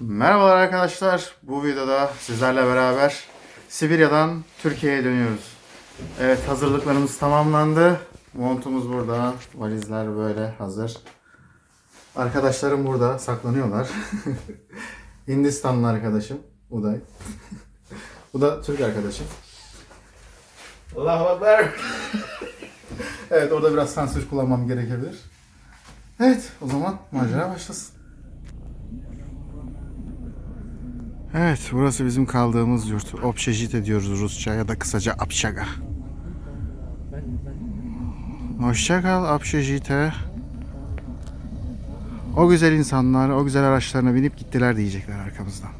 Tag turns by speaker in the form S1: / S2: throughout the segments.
S1: Merhabalar arkadaşlar. Bu videoda sizlerle beraber Sibirya'dan Türkiye'ye dönüyoruz. Evet hazırlıklarımız tamamlandı. Montumuz burada. Valizler böyle hazır. Arkadaşlarım burada saklanıyorlar. Hindistanlı arkadaşım Uday. Bu da Türk arkadaşım. Allahu Ekber. evet orada biraz sansür kullanmam gerekebilir. Evet o zaman macera başlasın. Evet, burası bizim kaldığımız yurt. Obşejit diyoruz Rusça ya da kısaca Apşaga. Hoşça kal Apşejit'e. O güzel insanlar, o güzel araçlarına binip gittiler diyecekler arkamızdan.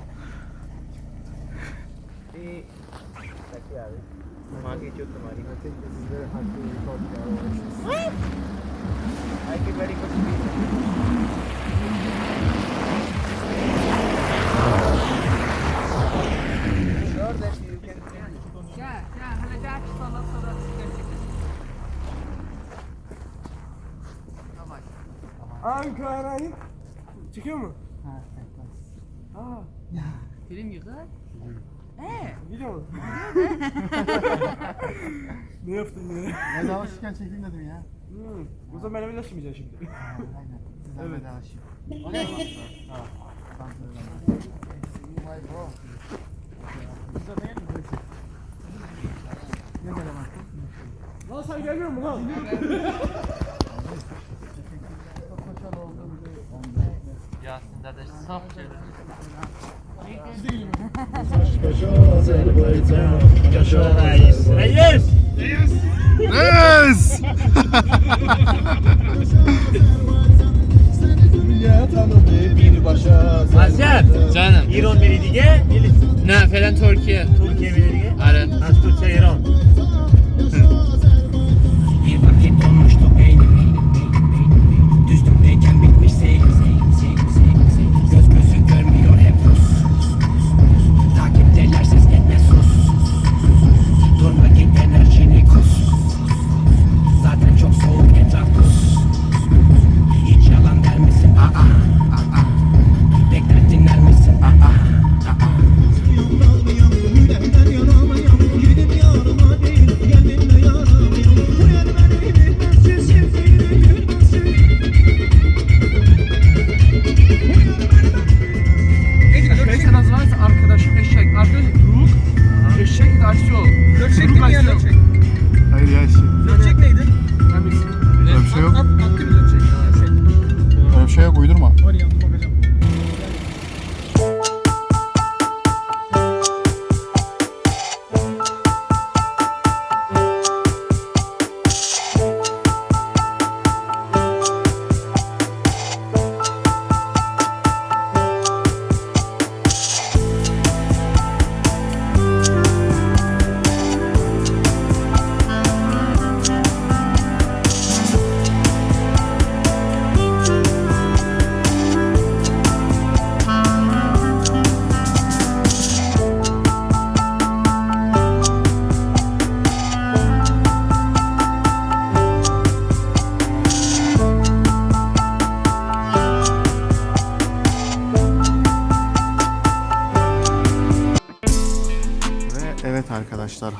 S2: Ankara'yı çıkıyor mu? Aa,
S3: Film yıkı. Ee,
S2: gidiyor mu? ne yaptın ya?
S1: Ben alışırken çekeyim dedim ya.
S2: Hmm. O zaman ben evlenmeyeceğim şimdi.
S1: Aynen. Sizden
S2: Evet.
S1: vedalaşayım.
S2: Lan sen gelmiyor musun lan?
S4: Saf Asya canım.
S2: İran belediye,
S4: Ne falan Türkiye.
S2: Türkiye belediye.
S4: Evet.
S2: Az Türkçe İran.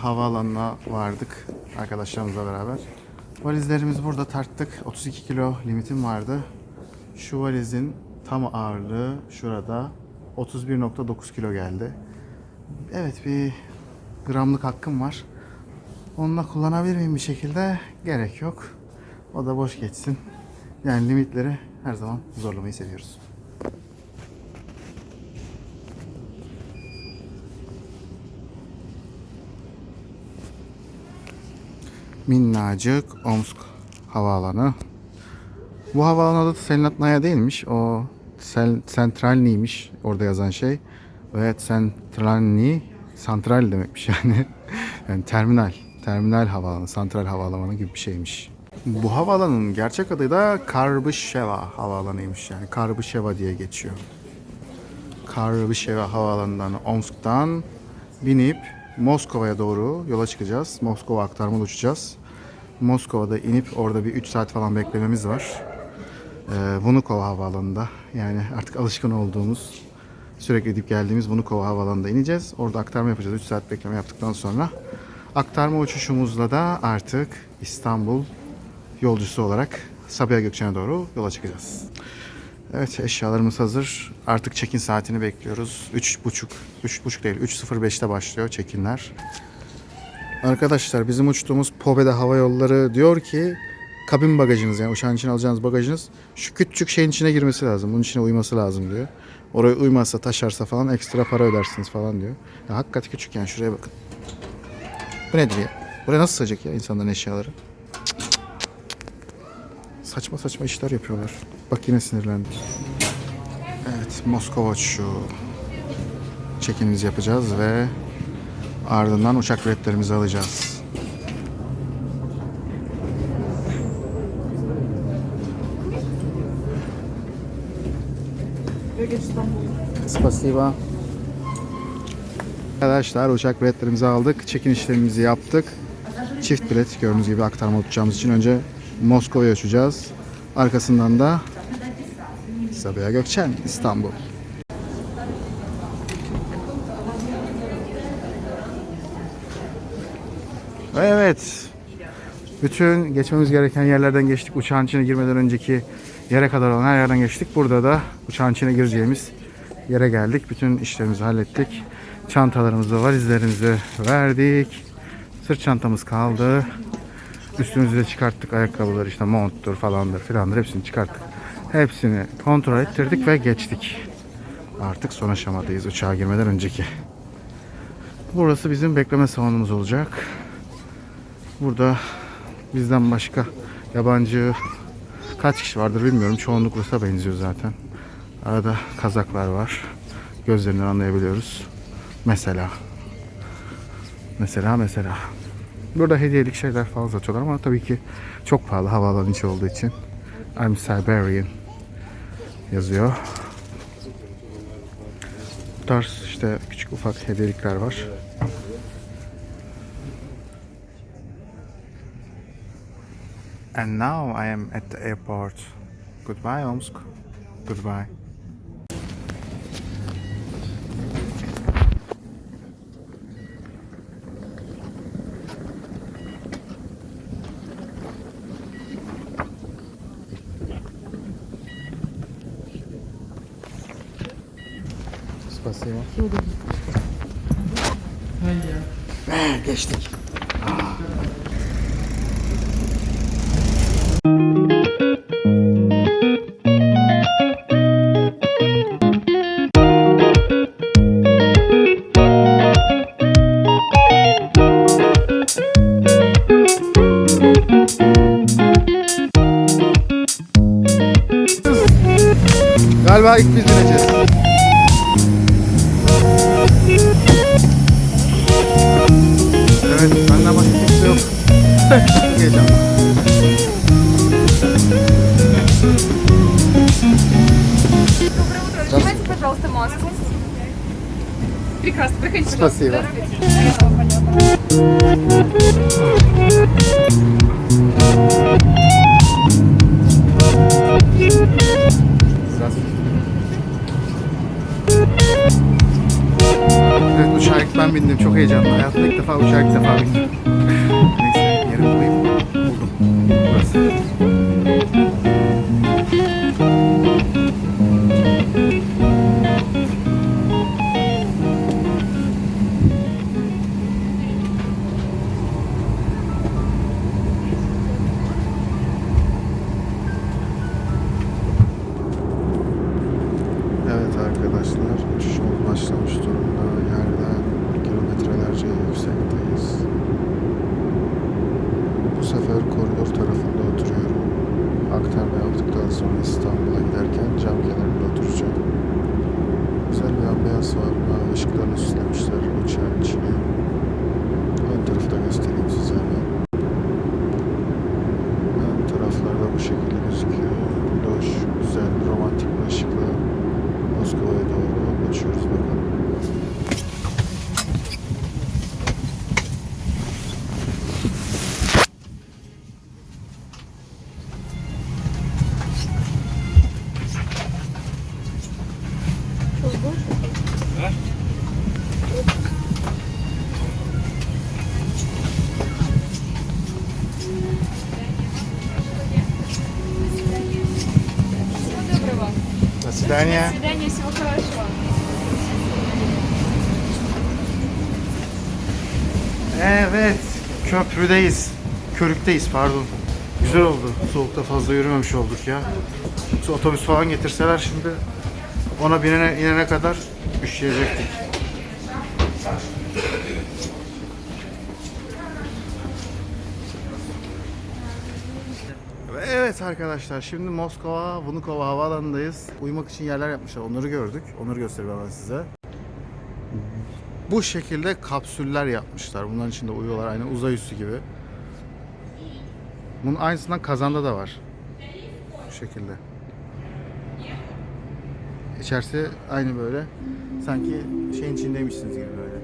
S1: Havaalanına vardık arkadaşlarımızla beraber. Valizlerimiz burada tarttık. 32 kilo limitim vardı. Şu valizin tam ağırlığı şurada 31.9 kilo geldi. Evet bir gramlık hakkım var. Onunla kullanabilir miyim bir şekilde? Gerek yok. O da boş geçsin. Yani limitleri her zaman zorlamayı seviyoruz. Minnacık Omsk havaalanı. Bu havaalanı adı Selnatnaya değilmiş. O Sel Sentralni'ymiş orada yazan şey. Evet Sentralni santral demekmiş yani. yani terminal. Terminal havaalanı, santral havaalanı gibi bir şeymiş. Bu havaalanının gerçek adı da Karbışeva havaalanıymış. Yani Karbışeva diye geçiyor. Karbışeva havaalanından Omsk'tan binip Moskova'ya doğru yola çıkacağız. Moskova aktarmalı uçacağız. Moskova'da inip orada bir 3 saat falan beklememiz var. Ee, Vnukovo havaalanında yani artık alışkın olduğumuz Sürekli gidip geldiğimiz Vnukovo Havalanı'nda ineceğiz. Orada aktarma yapacağız. 3 saat bekleme yaptıktan sonra. Aktarma uçuşumuzla da artık İstanbul yolcusu olarak Sabiha Gökçen'e doğru yola çıkacağız. Evet eşyalarımız hazır. Artık check-in saatini bekliyoruz. 3.30, 3.30 değil 3.05'te başlıyor check-inler. Arkadaşlar bizim uçtuğumuz Pobeda Hava Yolları diyor ki kabin bagajınız yani uçağın içine alacağınız bagajınız şu küçük şeyin içine girmesi lazım. Bunun içine uyması lazım diyor. Oraya uymazsa taşarsa falan ekstra para ödersiniz falan diyor. Ya hakikaten küçük yani şuraya bakın. Bu nedir ya? Buraya nasıl sığacak ya insanların eşyaları? Saçma saçma işler yapıyorlar. Bak yine sinirlendim. Evet Moskova uçuşu. Çekimimizi yapacağız ve ardından uçak biletlerimizi alacağız. Spasiba. Arkadaşlar uçak biletlerimizi aldık. Check-in işlemimizi yaptık. Çift bilet gördüğünüz gibi aktarma uçacağımız için önce Moskova'ya uçacağız. Arkasından da Sabiha Gökçen İstanbul. Evet. Bütün geçmemiz gereken yerlerden geçtik. Uçağın içine girmeden önceki yere kadar olan her yerden geçtik. Burada da uçağın içine gireceğimiz yere geldik. Bütün işlerimizi hallettik. Çantalarımızı, valizlerimizi verdik. Sırt çantamız kaldı. Üstümüzü de çıkarttık. Ayakkabılar işte monttur falandır filandır hepsini çıkarttık. Hepsini kontrol ettirdik ve geçtik. Artık son aşamadayız uçağa girmeden önceki. Burası bizim bekleme salonumuz olacak. Burada bizden başka yabancı kaç kişi vardır bilmiyorum. Çoğunluk Rus'a benziyor zaten. Arada Kazaklar var. Gözlerinden anlayabiliyoruz. Mesela. Mesela mesela. Burada hediyelik şeyler falan satıyorlar ama tabii ki çok pahalı havaalanı içi olduğu için. I'm Siberian yazıyor. Bu tarz işte küçük ufak hediyelikler var. And now I am at the airport. Goodbye, Omsk. Goodbye. basayım. Şöyle.
S5: Hayır. Geçtik. Aa. Прекрасно, проходите, пожалуйста.
S1: Спасибо.
S5: Здравствуйте.
S1: Здравствуйте. Evet uçağa ilk ben bindim. Çok heyecanlı. Hayatımda ilk defa uçağa ilk defa bindim. Neyse yerim bulayım. Buldum. Burası. Sefer koridor tarafında oturuyorum. Aktarma yaptıktan sonra İstanbul'a giderken cam kenarında oturacağım. Güzel bir ambiyans var. Işıklarla süslemişler uçağın içini. Ön tarafı da göstereyim size hemen. свидания.
S5: До свидания, всего хорошего.
S1: Evet, köprüdeyiz. Körükteyiz pardon. Güzel oldu. Soğukta fazla yürümemiş olduk ya. Yoksa otobüs falan getirseler şimdi ona binene inene kadar üşüyecektik. Arkadaşlar şimdi Moskova, Vnukovo havaalanındayız. Uyumak için yerler yapmışlar. Onları gördük. Onları göstereyim hemen size. Bu şekilde kapsüller yapmışlar. Bunların içinde uyuyorlar aynı uzay üssü gibi. Bunun aynısından kazanda da var. Bu şekilde. İçerisi aynı böyle. Sanki şeyin içindeymişsiniz gibi böyle.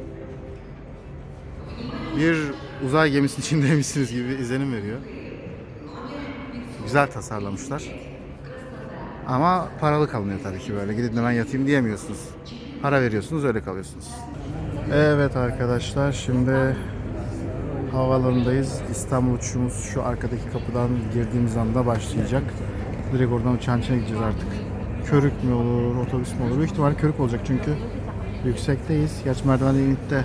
S1: Bir uzay gemisinin içindeymişsiniz gibi izlenim veriyor. Güzel tasarlamışlar. Ama paralı kalınıyor tabii ki böyle. Gidip de yatayım diyemiyorsunuz. Para veriyorsunuz öyle kalıyorsunuz. Evet arkadaşlar şimdi havaalanındayız. İstanbul uçuşumuz şu arkadaki kapıdan girdiğimiz anda başlayacak. Direkt oradan uçağın içine gideceğiz artık. Körük mü olur, otobüs mü olur? Büyük ihtimalle körük olacak çünkü yüksekteyiz. Gerçi merdivenden inip de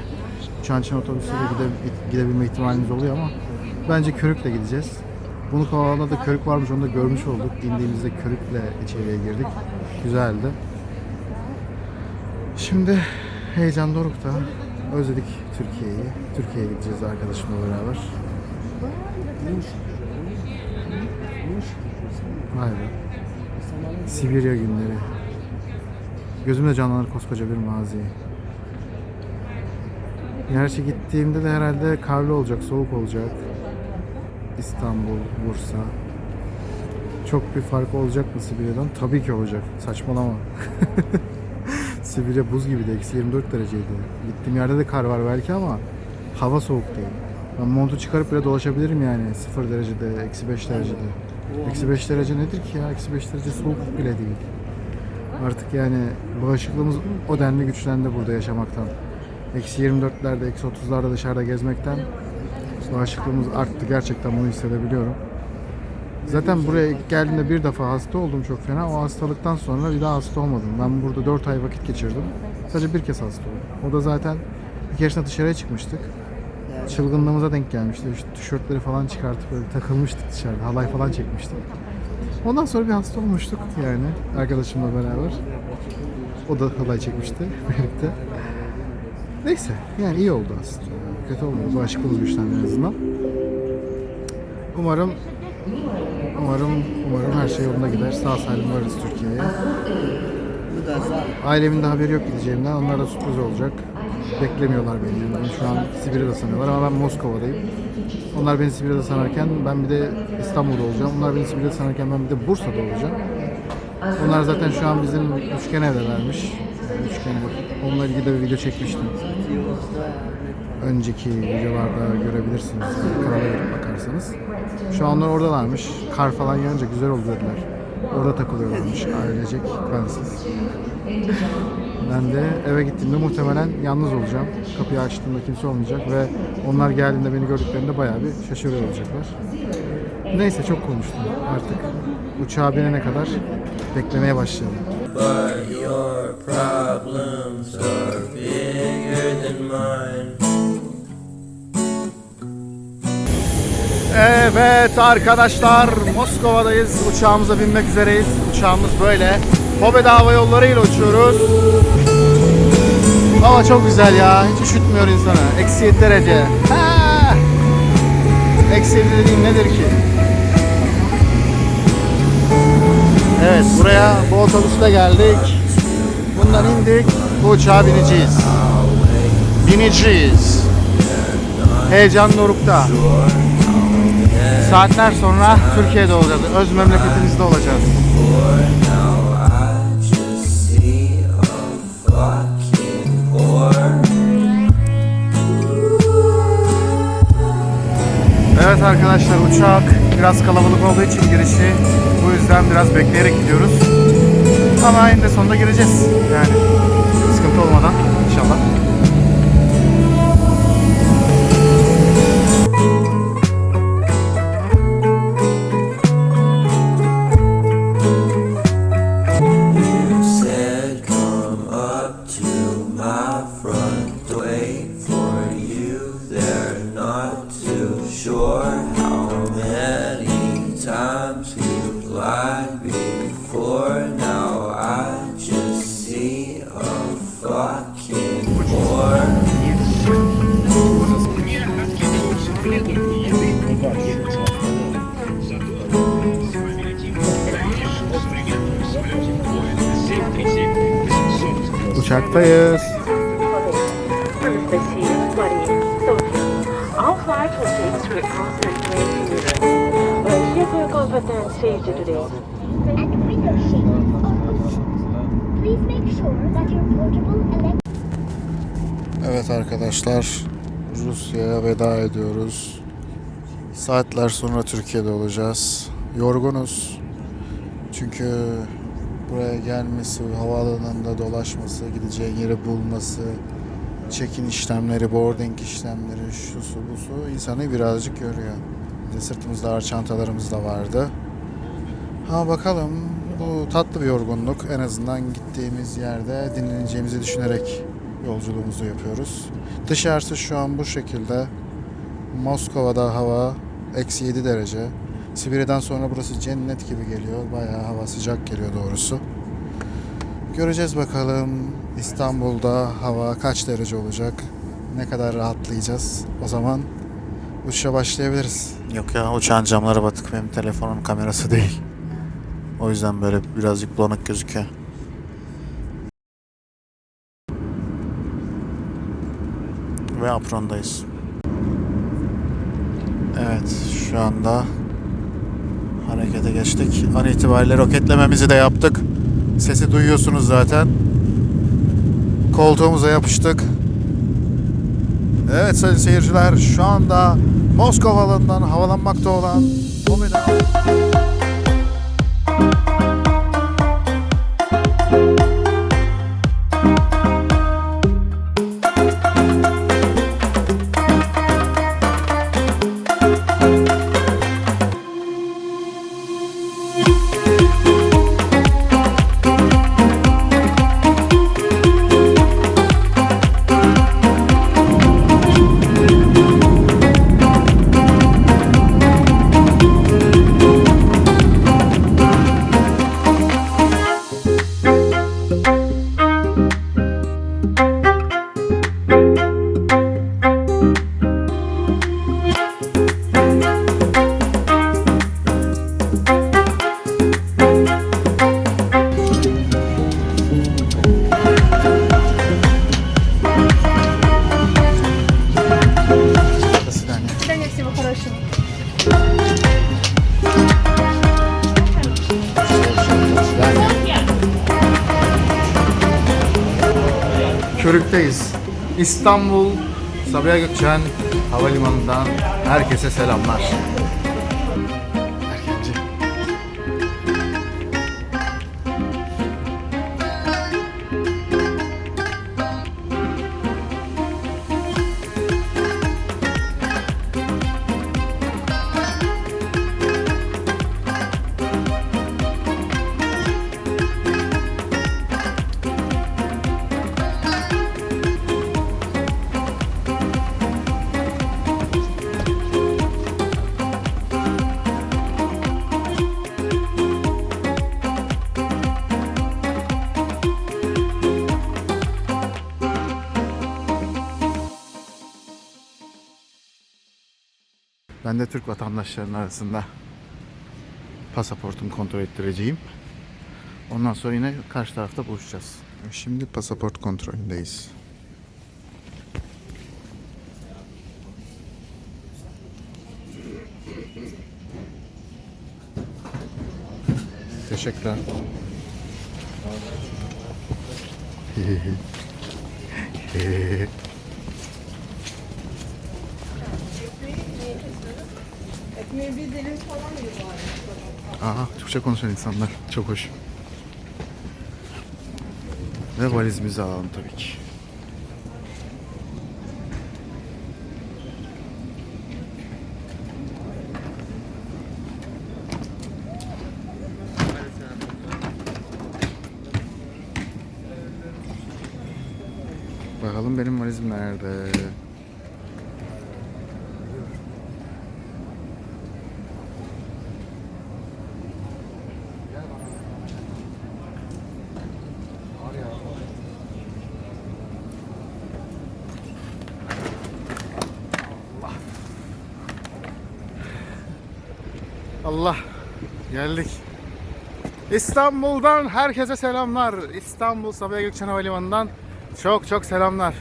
S1: uçağın içine otobüsle de gide- gidebilme ihtimalimiz oluyor ama bence körükle gideceğiz. Bunu havaalanında da körük varmış onu da görmüş olduk. İndiğimizde körükle içeriye girdik. Güzeldi. Şimdi heyecan dorukta. Özledik Türkiye'yi. Türkiye'ye gideceğiz arkadaşımla beraber. Vay be. Sibirya günleri. Gözümde canlanır koskoca bir mazi. Gerçi gittiğimde de herhalde karlı olacak, soğuk olacak. İstanbul, Bursa. Çok bir fark olacak mı Sibirya'dan? Tabii ki olacak. Saçmalama. Sibirya buz gibiydi. Eksi 24 dereceydi. Gittiğim yerde de kar var belki ama hava soğuk değil. Ben montu çıkarıp bile dolaşabilirim yani. 0 derecede, eksi 5 derecede. Eksi 5 derece nedir ki ya? Eksi 5 derece soğuk bile değil. Artık yani bağışıklığımız o denli güçlendi burada yaşamaktan. Eksi 24'lerde, eksi 30'larda dışarıda gezmekten bağışıklığımız arttı. Gerçekten bunu hissedebiliyorum. Zaten buraya geldiğimde bir defa hasta oldum çok fena. O hastalıktan sonra bir daha hasta olmadım. Ben burada 4 ay vakit geçirdim. Sadece bir kez hasta oldum. O da zaten bir keresinde dışarıya çıkmıştık. Çılgınlığımıza denk gelmişti. İşte tişörtleri falan çıkartıp böyle takılmıştık dışarıda. Halay falan çekmiştik. Ondan sonra bir hasta olmuştuk yani arkadaşımla beraber. O da halay çekmişti birlikte. Neyse yani iyi oldu aslında. Kötü olmadı. Bağışıklığımız güçlendi en azından. Umarım Umarım, umarım her şey yolunda gider. Sağ salim varız Türkiye'ye. Ailemin de haberi yok gideceğimden. Onlar da sürpriz olacak. Beklemiyorlar beni. Yani şu an Sibirya'da sanıyorlar ama ben Moskova'dayım. Onlar beni Sibirya'da sanarken ben bir de İstanbul'da olacağım. Onlar beni Sibirya'da sanarken ben bir de Bursa'da olacağım. Onlar zaten şu an bizim üçgen evdelermiş. Onunla ilgili de bir video çekmiştim. Önceki videolarda görebilirsiniz. Kanala girip bakarsanız. Şu an onlar oradalarmış. Kar falan yağınca güzel oldu dediler. Orada takılıyorlarmış ailecek bensiz. Ben de eve gittiğimde muhtemelen yalnız olacağım. Kapıyı açtığımda kimse olmayacak ve onlar geldiğinde beni gördüklerinde bayağı bir şaşırıyor olacaklar. Neyse çok konuştum artık. Uçağa binene kadar beklemeye başlayalım.
S6: But your problems are bigger than mine.
S1: Evet arkadaşlar Moskova'dayız. Uçağımıza binmek üzereyiz. Uçağımız böyle. Pobeda Hava Yolları ile uçuyoruz. Hava çok güzel ya. Hiç üşütmüyor insanı. Eksi 7 derece. Ha! Eksi 7 dediğim nedir ki? Evet buraya bu otobüsle geldik. Bundan indik. Bu uçağa bineceğiz. Bineceğiz. Heyecan dorukta. Saatler sonra Türkiye'de olacağız. Öz memleketimizde olacağız. Evet arkadaşlar uçak biraz kalabalık olduğu için girişi bu yüzden biraz bekleyerek gidiyoruz. Nisan ayında sonunda gireceğiz. Yani sıkıntı olmadan
S7: inşallah. not to electric
S1: Evet arkadaşlar, Rusya'ya veda ediyoruz. Saatler sonra Türkiye'de olacağız. Yorgunuz. Çünkü buraya gelmesi, havaalanında dolaşması, gideceğin yeri bulması, check-in işlemleri, boarding işlemleri, şusu busu insanı birazcık yoruyor. Bir sırtımızda ağır çantalarımız da vardı. Ha bakalım bu tatlı bir yorgunluk. En azından gittiğimiz yerde dinleneceğimizi düşünerek yolculuğumuzu yapıyoruz. Dışarısı şu an bu şekilde. Moskova'da hava eksi 7 derece. Sibirya'dan sonra burası cennet gibi geliyor. Bayağı hava sıcak geliyor doğrusu. Göreceğiz bakalım İstanbul'da hava kaç derece olacak? Ne kadar rahatlayacağız? O zaman uçuşa başlayabiliriz. Yok ya uçağın camları batık. Benim telefonun kamerası değil. O yüzden böyle birazcık bulanık gözüküyor. Ve aprondayız. Evet şu anda harekete geçtik. An itibariyle roketlememizi de yaptık. Sesi duyuyorsunuz zaten. Koltuğumuza yapıştık. Evet sayın seyirciler şu anda Moskova havalanından havalanmakta olan Omega İstanbul Sabiha Gökçen Havalimanı'ndan herkese selamlar. Ben de Türk vatandaşlarının arasında pasaportumu kontrol ettireceğim. Ondan sonra yine karşı tarafta buluşacağız. Şimdi pasaport kontrolündeyiz. Teşekkürler.
S5: Ekmeği
S1: Aha Türkçe konuşan insanlar. Çok hoş. Ve valizimizi alalım tabii ki. Bakalım benim valizim nerede? Allah geldik. İstanbul'dan herkese selamlar. İstanbul Sabiha Gökçen Havalimanı'ndan çok çok selamlar.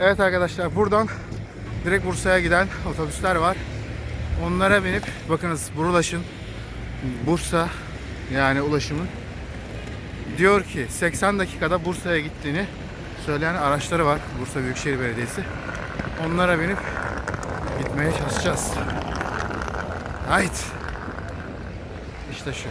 S1: Evet arkadaşlar buradan direkt Bursa'ya giden otobüsler var. Onlara binip bakınız Burulaş'ın Bursa yani ulaşımın diyor ki 80 dakikada Bursa'ya gittiğini söyleyen araçları var. Bursa Büyükşehir Belediyesi. Onlara binip gitmeye çalışacağız. Hayt. İşte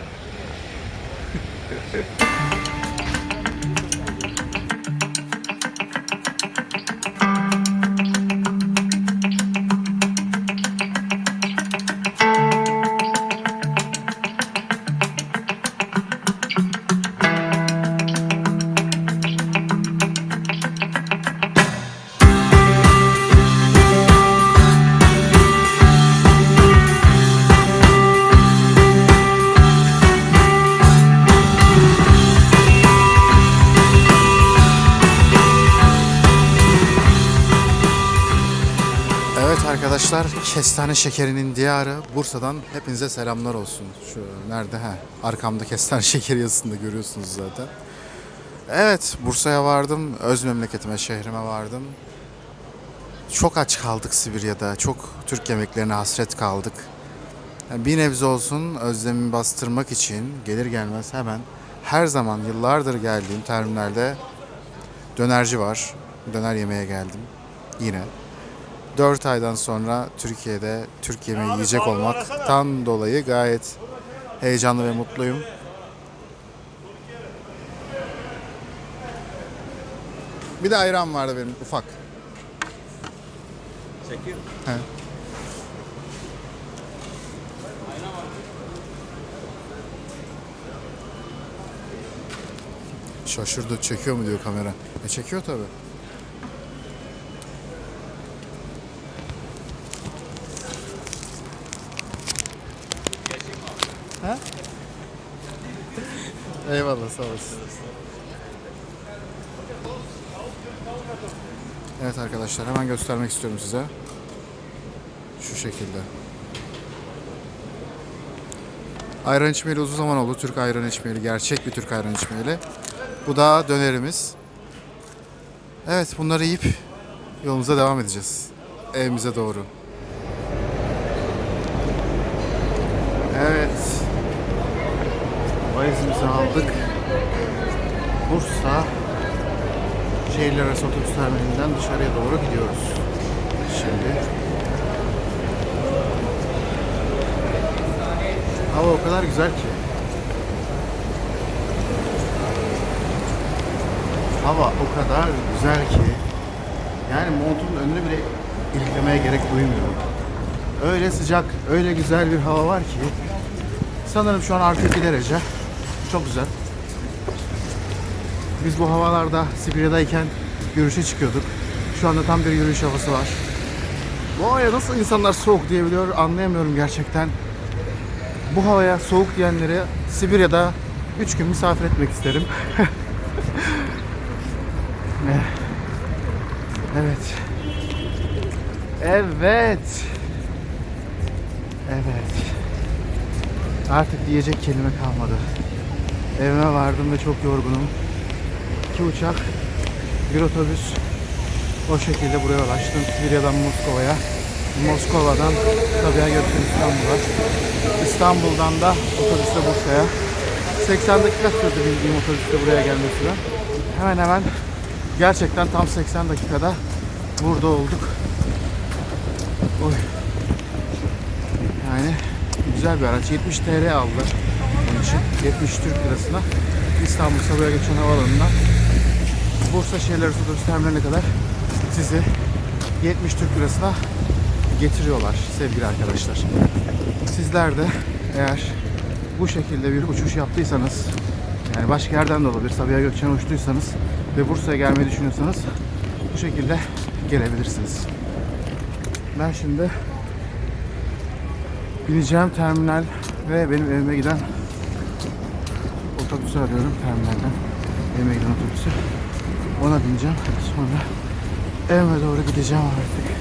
S1: kestane şekerinin diyarı Bursa'dan hepinize selamlar olsun. Şu nerede ha? Arkamda kestane şekeri yazısında görüyorsunuz zaten. Evet, Bursa'ya vardım, öz memleketime, şehrime vardım. Çok aç kaldık Sibirya'da, çok Türk yemeklerine hasret kaldık. Yani bir nebze olsun özlemimi bastırmak için gelir gelmez hemen her zaman yıllardır geldiğim terminalde dönerci var. Döner yemeye geldim yine. 4 aydan sonra Türkiye'de Türk yemeği yiyecek olmaktan dolayı gayet heyecanlı ve mutluyum. Bir de ayran vardı benim ufak.
S2: Çekiyor.
S1: He. Şaşırdı. Çekiyor mu diyor kamera. E çekiyor tabi. Eyvallah sağ olasın. Evet arkadaşlar hemen göstermek istiyorum size. Şu şekilde. Ayran içmeyeli uzun zaman oldu. Türk ayran içmeyeli. Gerçek bir Türk ayran içmeyeli. Bu da dönerimiz. Evet bunları yiyip yolumuza devam edeceğiz. Evimize doğru. Evet. Valizimizi aldık. Bursa şehirler arası otobüs terminalinden dışarıya doğru gidiyoruz. Şimdi hava o kadar güzel ki. Hava o kadar güzel ki yani montumun önüne bile iliklemeye gerek duymuyorum. Öyle sıcak, öyle güzel bir hava var ki sanırım şu an artı 2 derece. Çok güzel. Biz bu havalarda Sibirya'dayken yürüyüşe çıkıyorduk. Şu anda tam bir yürüyüş havası var. Bu havaya nasıl insanlar soğuk diyebiliyor anlayamıyorum gerçekten. Bu havaya soğuk diyenleri Sibirya'da 3 gün misafir etmek isterim. Ne? evet. Evet. Evet. Artık diyecek kelime kalmadı. Evime vardım ve çok yorgunum. İki uçak, bir otobüs. O şekilde buraya ulaştım. Sibirya'dan Moskova'ya. Moskova'dan Sabiha Gökçen İstanbul'a. İstanbul'dan da otobüsle Bursa'ya. 80 dakika sürdü bildiğim otobüste buraya gelme süre. Hemen hemen gerçekten tam 80 dakikada burada olduk. Oy. Yani güzel bir araç. 70 TL aldılar onun için. 70 Türk lirasına İstanbul Sabiha Gökçen Havaalanı'ndan Bursa Şehirler Arası Otobüs Terminaline kadar sizi 70 Türk lirasına getiriyorlar sevgili arkadaşlar. Sizler de eğer bu şekilde bir uçuş yaptıysanız yani başka yerden de olabilir Sabiha Gökçen'e uçtuysanız ve Bursa'ya gelmeyi düşünüyorsanız bu şekilde gelebilirsiniz. Ben şimdi bineceğim terminal ve benim evime giden otobüsü arıyorum terminalden. Evime giden otobüsü. Ona bineceğim. Sonra evime doğru gideceğim artık.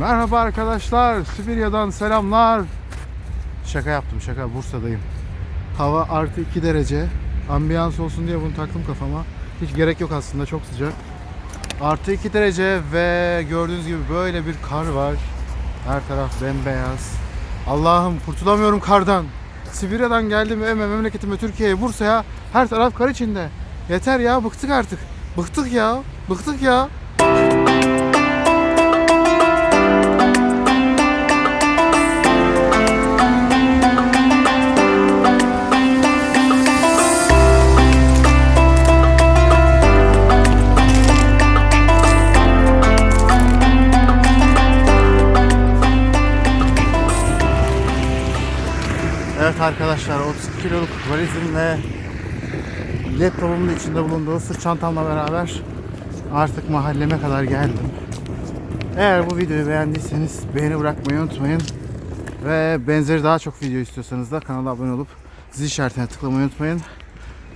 S1: Merhaba arkadaşlar. Sibirya'dan selamlar. Şaka yaptım şaka. Bursa'dayım. Hava artı 2 derece. Ambiyans olsun diye bunu taktım kafama. Hiç gerek yok aslında çok sıcak. Artı 2 derece ve gördüğünüz gibi böyle bir kar var. Her taraf bembeyaz. Allah'ım kurtulamıyorum kardan. Sibirya'dan geldim ve memleketime Türkiye'ye Bursa'ya her taraf kar içinde. Yeter ya bıktık artık. Bıktık ya. Bıktık ya. Evet arkadaşlar 32 kiloluk valizim ve laptopumun içinde bulunduğu sırt çantamla beraber artık mahalleme kadar geldim. Eğer bu videoyu beğendiyseniz beğeni bırakmayı unutmayın. Ve benzeri daha çok video istiyorsanız da kanala abone olup zil işaretine tıklamayı unutmayın.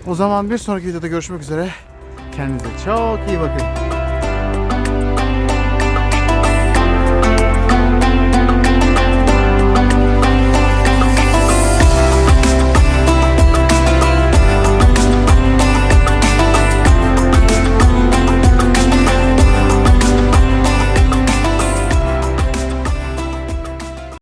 S1: O zaman bir sonraki videoda görüşmek üzere. Kendinize çok iyi bakın.